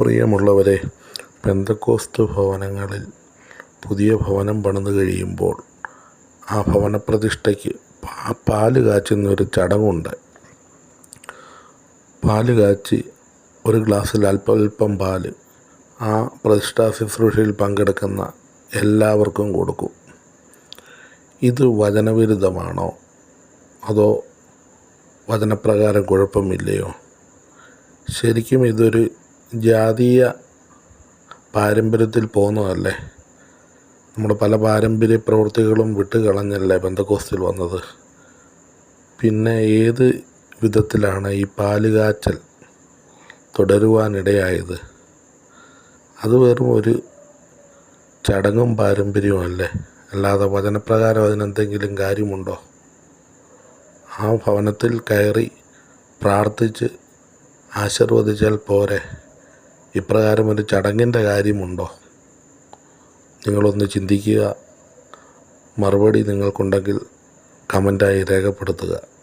പ്രിയമുള്ളവരെ പെന്തക്കോസ്ത് ഭവനങ്ങളിൽ പുതിയ ഭവനം പണിത് കഴിയുമ്പോൾ ആ ഭവനപ്രതിഷ്ഠയ്ക്ക് പാൽ കാച്ചുന്നൊരു ചടങ്ങുണ്ട്. പാൽ കാച്ചി ഒരു ഗ്ലാസ്സിൽ അല്പല്പം പാൽ ആ പ്രതിഷ്ഠാ ശുശ്രൂഷയിൽ പങ്കെടുക്കുന്ന എല്ലാവർക്കും കൊടുക്കും. ഇത് വചനവിരുദ്ധമാണോ? അതോ വചനപ്രകാരം കുഴപ്പമില്ലയോ? ശരിക്കും ഇതൊരു ജാതീയ പാരമ്പര്യത്തിൽ പോകുന്നതല്ലേ? നമ്മുടെ പല പാരമ്പര്യ പ്രവൃത്തികളും വിട്ട് കളഞ്ഞല്ലേ പെന്തക്കോസ്തിൽ വന്നത്? പിന്നെ ഏത് വിധത്തിലാണ് ഈ പാൽ കാച്ചൽ തുടരുവാനിടയായത്? അത് വെറും ഒരു ചടങ്ങും പാരമ്പര്യവും അല്ലേ? അല്ലാതെ വചനപ്രകാരം അതിനെന്തെങ്കിലും കാര്യമുണ്ടോ? ആ ഭവനത്തിൽ കയറി പ്രാർത്ഥിച്ച് ആശീർവദിച്ചാൽ പോരെ. ഇപ്രകാരം ഒരു ചടങ്ങിന്റെ കാര്യമുണ്ടോ? നിങ്ങളൊന്ന് ചിന്തിക്കുക. മറുപടി നിങ്ങൾക്കുണ്ടെങ്കിൽ കമന്റായി രേഖപ്പെടുത്തുക.